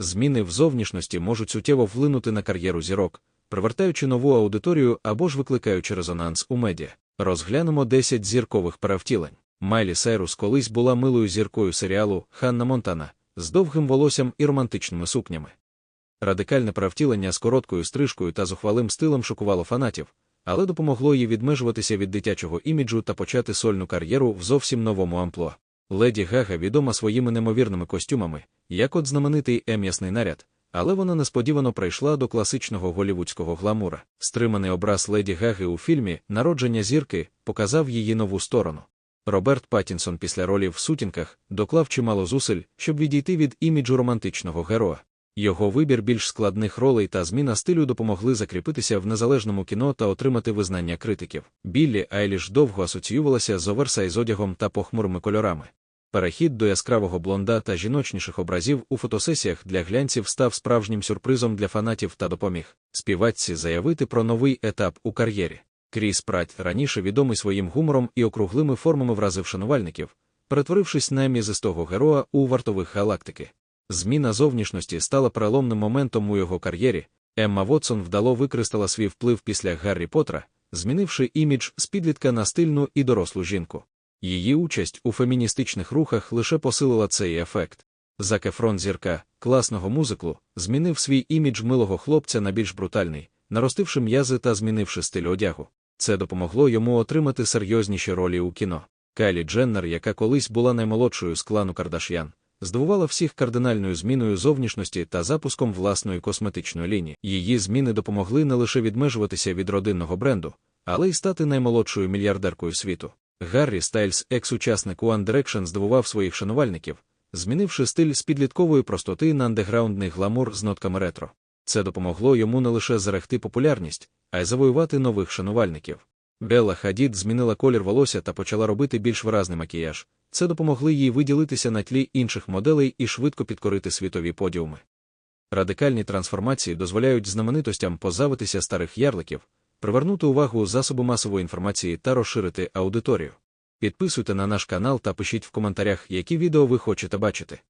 Зміни в зовнішності можуть суттєво вплинути на кар'єру зірок, привертаючи нову аудиторію або ж викликаючи резонанс у медіа. Розглянемо 10 зіркових перевтілень. Майлі Сайрус колись була милою зіркою серіалу Ханна Монтана з довгим волоссям і романтичними сукнями. Радикальне перевтілення з короткою стрижкою та зухвалим стилем шокувало фанатів, але допомогло їй відмежуватися від дитячого іміджу та почати сольну кар'єру в зовсім новому амплуа. Леді Гага відома своїми немовірними костюмами, як от знаменитий ем'ясний наряд, але вона несподівано прийшла до класичного голівудського гламура. Стриманий образ Леді Гаги у фільмі Народження зірки показав її нову сторону. Роберт Паттінсон після ролі в сутінках доклав чимало зусиль, щоб відійти від іміджу романтичного героя. Його вибір більш складних ролей та зміна стилю допомогли закріпитися в незалежному кіно та отримати визнання критиків. Біллі Айліш довго асоціювалася з оверсайз одягом та похмурими кольорами. Перехід до яскравого блонда та жіночніших образів у фотосесіях для глянців став справжнім сюрпризом для фанатів та допоміг співачці заявити про новий етап у кар'єрі. Кріс Пратт, раніше відомий своїм гумором і округлими формами вразив шанувальників, перетворившись на мізистого героя у вартових галактики. Зміна зовнішності стала переломним моментом у його кар'єрі. Емма Вотсон вдало використала свій вплив після Гаррі Поттера, змінивши імідж з підлітка на стильну і дорослу жінку. Її участь у феміністичних рухах лише посилила цей ефект. Зак Ефрон зірка класного музиклу змінив свій імідж милого хлопця на більш брутальний, наростивши м'язи та змінивши стиль одягу. Це допомогло йому отримати серйозніші ролі у кіно. Кайлі Дженнер, яка колись була наймолодшою з клану Кардаш'ян, здивувала всіх кардинальною зміною зовнішності та запуском власної косметичної лінії. Її зміни допомогли не лише відмежуватися від родинного бренду, але й стати наймолодшою мільярдеркою світу. Гаррі Стайлз, екс-учасник One Direction, здивував своїх шанувальників, змінивши стиль з підліткової простоти на андеграундний гламур з нотками ретро. Це допомогло йому не лише зарегти популярність, а й завоювати нових шанувальників. Белла Хадід змінила колір волосся та почала робити більш виразний макіяж. Це допомогли їй виділитися на тлі інших моделей і швидко підкорити світові подіуми. Радикальні трансформації дозволяють знаменитостям позавитися старих ярликів, привернути увагу засобу масової інформації та розширити аудиторію. Підписуйте на наш канал та пишіть в коментарях, які відео ви хочете бачити.